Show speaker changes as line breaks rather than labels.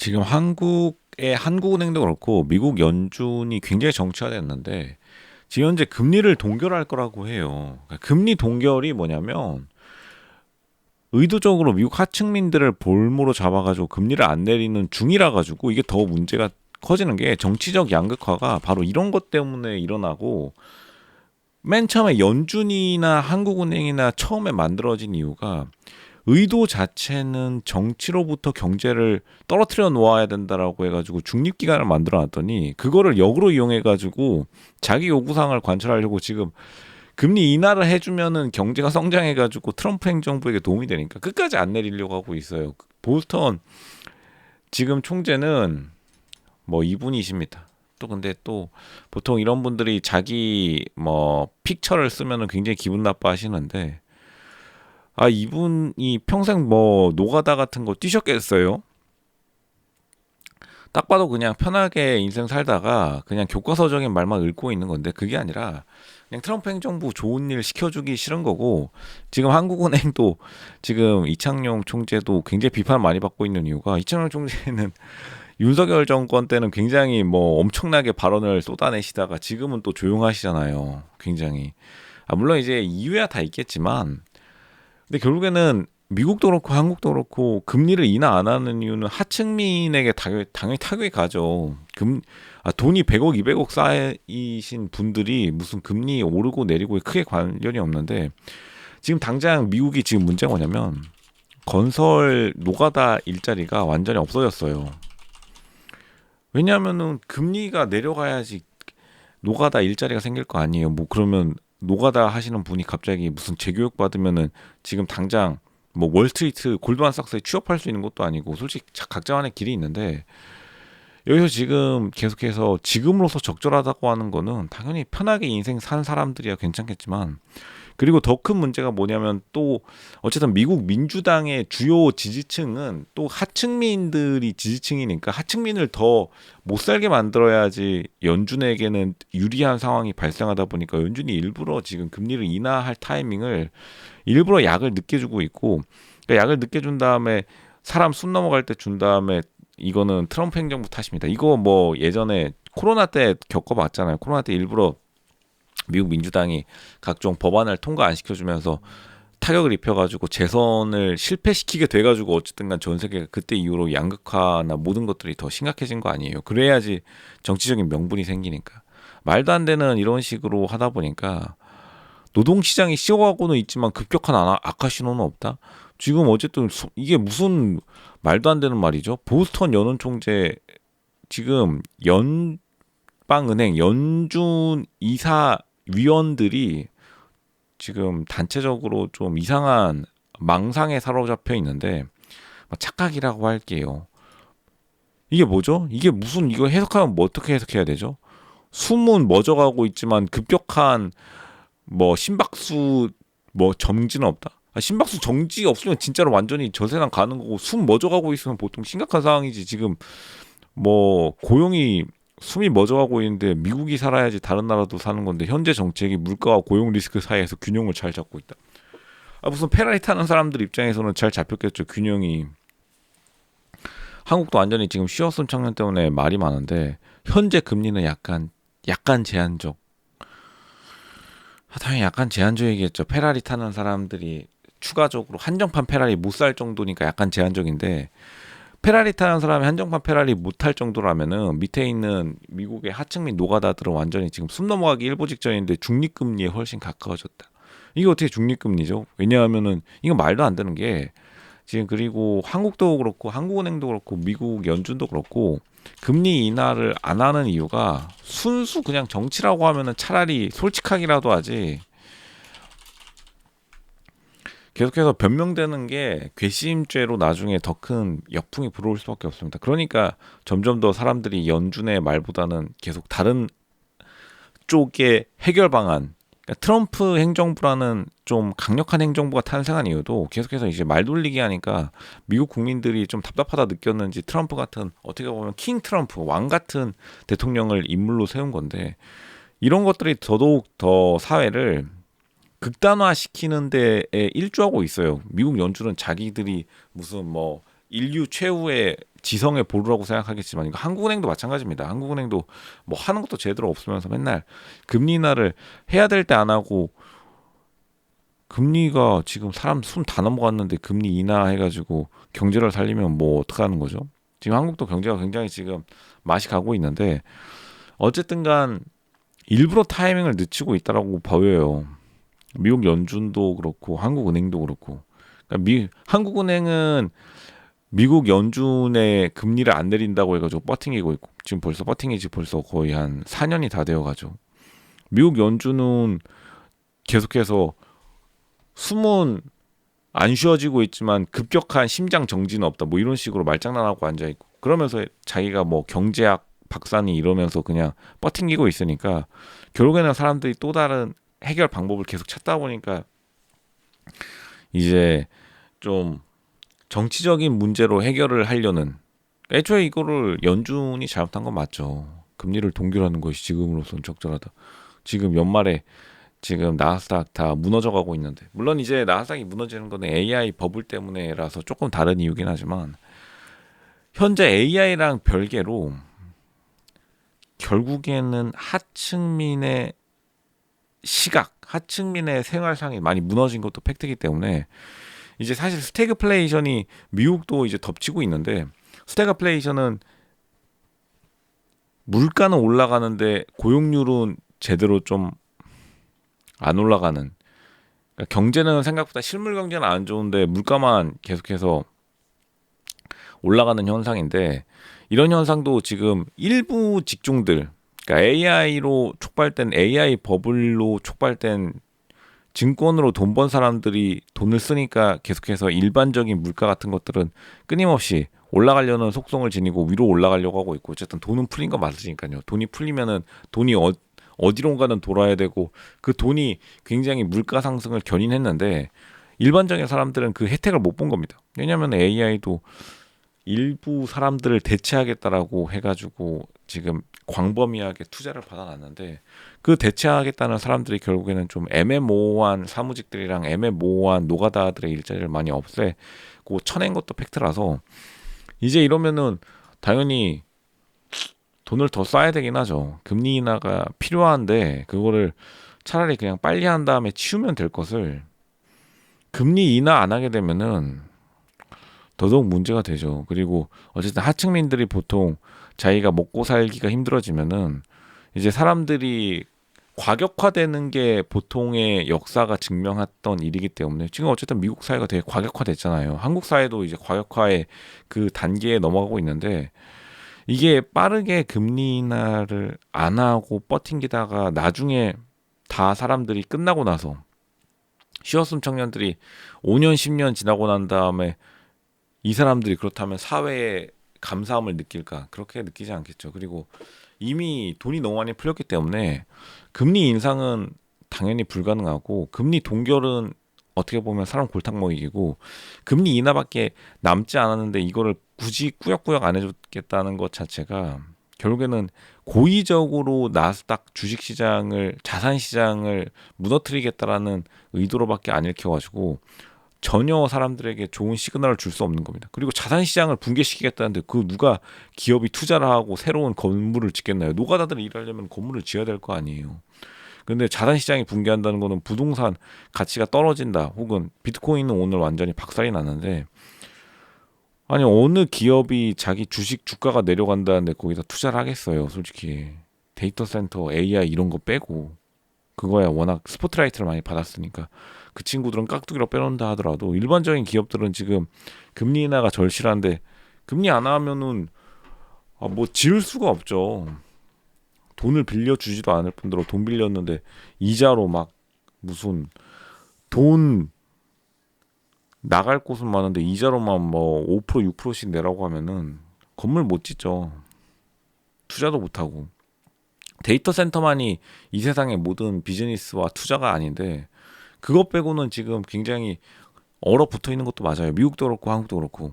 지금 한국의 한국은행도 그렇고 미국 연준이 굉장히 정치화됐는데 지금 현재 금리를 동결할 거라고 해요. 그러니까 금리 동결이 뭐냐면 의도적으로 미국 하층민들을 볼모로 잡아가지고 금리를 안 내리는 중이라 가지고 이게 더 문제가 커지는 게 정치적 양극화가 바로 이런 것 때문에 일어나고 맨 처음에 연준이나 한국은행이나 처음에 만들어진 이유가 의도 자체는 정치로부터 경제를 떨어뜨려 놓아야 된다라고 해가지고 중립기관을 만들어 놨더니 그거를 역으로 이용해가지고 자기 요구사항을 관철하려고 지금 금리 인하를 해주면은 경제가 성장해가지고 트럼프 행정부에게 도움이 되니까 끝까지 안 내리려고 하고 있어요. 보스턴 지금 총재는 뭐 이분이십니다. 또 근데 또 보통 이런 분들이 자기 뭐 픽처를 쓰면은 굉장히 기분 나빠하시는데 아 이분이 평생 뭐 노가다 같은 거 뛰셨겠어요? 딱 봐도 그냥 편하게 인생 살다가 그냥 교과서적인 말만 읊고 있는 건데 그게 아니라 그냥 트럼프 행정부 좋은 일 시켜주기 싫은 거고 지금 한국은행도 지금 이창용 총재도 굉장히 비판을 많이 받고 있는 이유가 이창용 총재는 윤석열 정권 때는 굉장히 뭐 엄청나게 발언을 쏟아내시다가 지금은 또 조용하시잖아요. 굉장히. 아, 물론 이제 이유야 다 있겠지만 근데 결국에는 미국도 그렇고 한국도 그렇고 금리를 인하 안 하는 이유는 하층민에게 당연히, 당연히 타격이 가죠. 금 아, 돈이 100억, 200억 쌓이신 분들이 무슨 금리 오르고 내리고 크게 관련이 없는데 지금 당장 미국이 지금 문제가 뭐냐면 건설 노가다 일자리가 완전히 없어졌어요. 왜냐하면은 금리가 내려가야지 노가다 일자리가 생길 거 아니에요. 뭐 그러면 노가다 하시는 분이 갑자기 무슨 재교육 받으면은 지금 당장 뭐 월스트리트 골드만삭스에 취업할 수 있는 것도 아니고 솔직히 각자만의 길이 있는데 여기서 지금 계속해서 지금으로서 적절하다고 하는 거는 당연히 편하게 인생 산 사람들이야 괜찮겠지만 그리고 더 큰 문제가 뭐냐면 또 어쨌든 미국 민주당의 주요 지지층은 또 하층민들이 지지층이니까 하층민을 더 못 살게 만들어야지 연준에게는 유리한 상황이 발생하다 보니까 연준이 일부러 지금 금리를 인하할 타이밍을 일부러 약을 늦게 주고 있고 그러니까 약을 늦게 준 다음에 사람 숨 넘어갈 때 준 다음에 이거는 트럼프 행정부 탓입니다. 이거 뭐 예전에 코로나 때 겪어봤잖아요. 코로나 때 일부러 미국 민주당이 각종 법안을 통과 안 시켜주면서 타격을 입혀가지고 재선을 실패시키게 돼가지고 어쨌든간 전 세계가 그때 이후로 양극화나 모든 것들이 더 심각해진 거 아니에요. 그래야지 정치적인 명분이 생기니까 말도 안 되는 이런 식으로 하다 보니까 노동 시장이 쉬어가고는 있지만 급격한 악화 신호는 없다. 지금 어쨌든 이게 무슨 말도 안 되는 말이죠. 보스턴 연은 총재 지금 연방은행 연준 이사 위원들이 지금 단체적으로 좀 이상한 망상에 사로잡혀 있는데 뭐 착각이라고 할게요. 이게 뭐죠? 이게 무슨 이거 해석하면 뭐 어떻게 해석해야 되죠? 숨은 멎어가고 있지만 급격한 뭐 심박수 뭐 정지는 없다. 아, 심박수 정지 없으면 진짜로 완전히 저 세상 가는 거고 숨 멎어가고 있으면 보통 심각한 상황이지 지금 뭐 고용이 숨이 멎어가고 있는데 미국이 살아야지 다른 나라도 사는 건데 현재 정책이 물가와 고용 리스크 사이에서 균형을 잘 잡고 있다. 아 무슨 페라리 타는 사람들 입장에서는 잘 잡혔겠죠 균형이. 한국도 완전히 지금 쉬었음 청년 때문에 말이 많은데 현재 금리는 약간 약간 제한적. 아, 당연히 약간 제한적이겠죠. 페라리 타는 사람들이 추가적으로 한정판 페라리 못 살 정도니까 약간 제한적인데 페라리 타는 사람이 한정판 페라리 못 탈 정도라면은 밑에 있는 미국의 하층 민 노가다들은 완전히 지금 숨 넘어가기 일보 직전인데 중립금리에 훨씬 가까워졌다. 이게 어떻게 중립금리죠? 왜냐하면은 이거 말도 안 되는 게 지금 그리고 한국도 그렇고 한국은행도 그렇고 미국 연준도 그렇고 금리 인하를 안 하는 이유가 순수 그냥 정치라고 하면은 차라리 솔직하기라도 하지 계속해서 변명되는 게 괘씸죄로 나중에 더 큰 역풍이 불어올 수밖에 없습니다. 그러니까 점점 더 사람들이 연준의 말보다는 계속 다른 쪽의 해결 방안 그러니까 트럼프 행정부라는 좀 강력한 행정부가 탄생한 이유도 계속해서 이제 말 돌리기 하니까 미국 국민들이 좀 답답하다 느꼈는지 트럼프 같은 어떻게 보면 킹 트럼프 왕 같은 대통령을 인물로 세운 건데 이런 것들이 더더욱 더 사회를 극단화 시키는 데에 일조하고 있어요. 미국 연준은 자기들이 무슨 뭐 인류 최후의 지성의 보루라고 생각하겠지만 이거 한국은행도 마찬가지입니다. 한국은행도 뭐 하는 것도 제대로 없으면서 맨날 금리 인하를 해야 될 때 안 하고 금리가 지금 사람 숨 다 넘어갔는데 금리 인하해가지고 경제를 살리면 뭐 어떡하는 거죠? 지금 한국도 경제가 굉장히 지금 맛이 가고 있는데 어쨌든간 일부러 타이밍을 늦추고 있다라고 보여요. 미국 연준도 그렇고 한국은행도 그렇고. 그러니까 미 한국은행은 미국 연준의 금리를 안 내린다고 해가지고 버팅이고 있고. 지금 벌써 버팅이지 벌써 거의 한 4년이 다 되어가지고. 미국 연준은 계속해서 숨은 안 쉬어지고 있지만 급격한 심장 정지는 없다. 뭐 이런 식으로 말장난하고 앉아 있고. 그러면서 자기가 뭐 경제학 박사니 이러면서 그냥 버팅기고 있으니까 결국에는 사람들이 또 다른 해결 방법을 계속 찾다 보니까 이제 좀 정치적인 문제로 해결을 하려는 애초에 이거를 연준이 잘못한 건 맞죠. 금리를 동결하는 것이 지금으로선 적절하다. 지금 연말에 지금 나스닥 다 무너져 가고 있는데 물론 이제 나스닥이 무너지는 거는 AI 버블 때문에라서 조금 다른 이유긴 하지만 현재 AI랑 별개로 결국에는 하층민의 시각, 하층민의 생활상이 많이 무너진 것도 팩트이기 때문에 이제 사실 스태그플레이션이 미국도 이제 덮치고 있는데 스태그플레이션은 물가는 올라가는데 고용률은 제대로 좀 안 올라가는 그러니까 경제는 생각보다 실물 경제는 안 좋은데 물가만 계속해서 올라가는 현상인데 이런 현상도 지금 일부 직종들 그러니까 AI로 촉발된 AI 버블로 촉발된 증권으로 돈 번 사람들이 돈을 쓰니까 계속해서 일반적인 물가 같은 것들은 끊임없이 올라가려는 속성을 지니고 위로 올라가려고 하고 있고 어쨌든 돈은 풀린 거 맞으니까요. 돈이 풀리면은 돈이 어, 어디론가는 돌아야 되고 그 돈이 굉장히 물가 상승을 견인했는데 일반적인 사람들은 그 혜택을 못 본 겁니다. 왜냐하면 AI도 일부 사람들을 대체하겠다라고 해가지고 지금 광범위하게 투자를 받아놨는데 그 대체하겠다는 사람들이 결국에는 좀 애매모호한 사무직들이랑 애매모호한 노가다들의 일자리를 많이 없애고 쳐낸 것도 팩트라서 이제 이러면은 당연히 돈을 더 써야 되긴 하죠. 금리 인하가 필요한데 그거를 차라리 그냥 빨리 한 다음에 치우면 될 것을 금리 인하 안 하게 되면은 더더욱 문제가 되죠. 그리고 어쨌든 하층민들이 보통 자기가 먹고 살기가 힘들어지면은 이제 사람들이 과격화되는 게 보통의 역사가 증명했던 일이기 때문에 지금 어쨌든 미국 사회가 되게 과격화됐잖아요. 한국 사회도 이제 과격화의 그 단계에 넘어가고 있는데 이게 빠르게 금리 인하를 안 하고 버팅기다가 나중에 다 사람들이 끝나고 나서 쉬었음 청년들이 5년 10년 지나고 난 다음에 이 사람들이 그렇다면 사회에 감사함을 느낄까? 그렇게 느끼지 않겠죠. 그리고 이미 돈이 너무 많이 풀렸기 때문에 금리 인상은 당연히 불가능하고 금리 동결은 어떻게 보면 사람 골탕 먹이고 금리 인하밖에 남지 않았는데 이거를 굳이 꾸역꾸역 안 해줬겠다는 것 자체가 결국에는 고의적으로 나스닥 주식 시장을 자산 시장을 무너뜨리겠다라는 의도로밖에 안 읽혀가지고 전혀 사람들에게 좋은 시그널을 줄 수 없는 겁니다. 그리고 자산 시장을 붕괴시키겠다는데 그 누가 기업이 투자를 하고 새로운 건물을 짓겠나요? 노가다들이 일하려면 건물을 지어야 될 거 아니에요. 근데 자산 시장이 붕괴한다는 거는 부동산 가치가 떨어진다 혹은 비트코인은 오늘 완전히 박살이 났는데 아니 어느 기업이 자기 주식 주가가 내려간다는데 거기다 투자를 하겠어요 솔직히 데이터 센터 AI 이런 거 빼고 그거야 워낙 스포트라이트를 많이 받았으니까 그 친구들은 깍두기로 빼놓는다 하더라도 일반적인 기업들은 지금 금리 인하가 절실한데 금리 안 하면은 아, 뭐 지을 수가 없죠. 돈을 빌려 주지도 않을 뿐더러 돈 빌렸는데 이자로 막 무슨 돈 나갈 곳은 많은데 이자로만 뭐 5% 6%씩 내라고 하면은 건물 못 짓죠. 투자도 못 하고 데이터 센터만이 이 세상의 모든 비즈니스와 투자가 아닌데 그것 빼고는 지금 굉장히 얼어붙어 있는 것도 맞아요. 미국도 그렇고 한국도 그렇고.